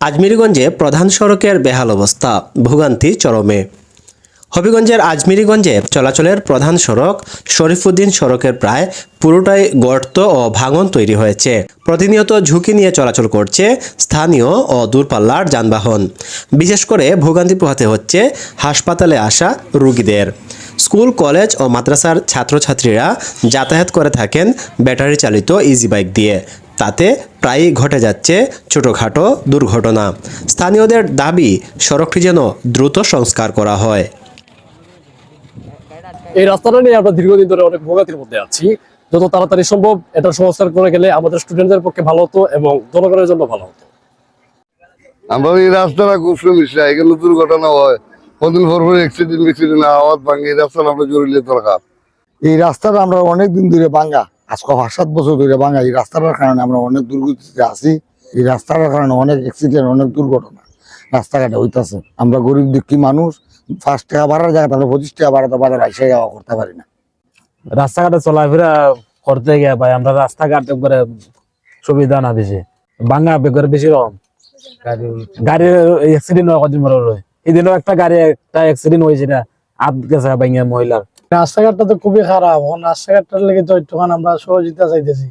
আজমিরিগঞ্জে প্রধান সড়কের বেহাল অবস্থা, ভোগান্তি চরমে। হবিগঞ্জের আজমিরিগঞ্জে চলাচলের প্রধান সড়ক, শরীফুদ্দিন সড়কের প্রায় পুরোটাই গর্ত ও ভাঙন তৈরি হয়েছে। প্রতিনিয়ত ঝুঁকি নিয়ে চলাচল করছে স্থানীয় ও দূরপাল্লার যানবাহন। বিশেষ করে ভোগান্তি পোহাতে হচ্ছে হাসপাতালে আসা রুগীদের। স্কুল, কলেজ ও মাদ্রাসার ছাত্রছাত্রীরা যাতায়াত করে থাকেন ব্যাটারি চালিত ইজি বাইক দিয়ে। তাতে প্রায়ই ঘটে যাচ্ছে ছোটোখাটো দুর্ঘটনা। স্থানীয়দের দাবি সড়কটি যেন দ্রুত সংস্কার করা হয়। এই রাস্তাটা নিয়ে আমরা দীর্ঘদিন ধরে অনেক ভোগান্তির মধ্যে আছি। যত তাড়াতাড়ি সম্ভব এটা সংস্কার করে গেলে আমাদের স্টুডেন্টদের পক্ষে ভালো হতো এবং জনগণের জন্য ভালো হতো। আমরা এই রাস্তাটা খুব সমস্যা এখানে দুর্ঘটনা হয়। কদিন পর পর অ্যাক্সিডেন্ট অ্যাক্সিডেন্ট আওয়াজ ভাঙে এই রাস্তাটা আমরা জরুরি দরকার। এই রাস্তাটা আমরা অনেক দিন ধরে ভাঙ্গা আজকে পাঁচ সাত বছর ধরে ভাঙ্গা এই রাস্তাটার কারণে আমরা অনেক দুর্গতিতে আছি। এই রাস্তাটার কারণে অনেক অ্যাক্সিডেন্ট অনেক দুর্ঘটনা রাস্তাঘাটে হইতাছে। আমরা গরিব দুঃখী মানুষ পাঁচ টাকা বাড়ার জায়গাতে আমরা পঁচিশ টাকা বাড়াতে বাজার আইসে যাওয়া করতে পারি না। রাস্তাঘাটে চলাফেরা করতে গিয়ে ভাই আমরা রাস্তাঘাট করে সুবিধা না বেশি। বাঙ্গা বেগর বেশি রকম। গাড়ির অ্যাক্সিডেন্ট হয় কদিন এদিনও একটা গাড়ি একটা অ্যাক্সিডেন্ট হয়েছে না আট গেছে মহিলার। রাস্তাঘাটটা তো খুবই খারাপ। এখন রাস্তাঘাটটার লেগে তো একটুখানি আমরা সহযোগিতা চাইতেছি।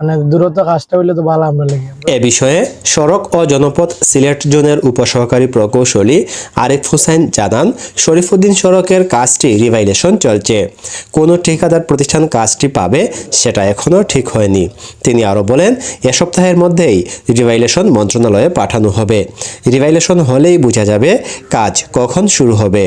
মানে দূরত্ব কাজটা হইলে তো ভালো আমরা লেগে। এ বিষয়ে সড়ক ও জনপথ সিলেট জোনের উপসহকারী প্রকৌশলী আরিফ হোসেন জানান, শরীফুদ্দিন সড়কের কাজটি রিভাইলেশন চলছে। কোনো ঠিকাদার প্রতিষ্ঠান কাজটি পাবে সেটা এখনও ঠিক হয়নি। তিনি আরও বলেন, এ সপ্তাহের মধ্যেই রিভাইলেশন মন্ত্রণালয়ে পাঠানো হবে। রিভাইলেশন হলেই বোঝা যাবে কাজ কখন শুরু হবে।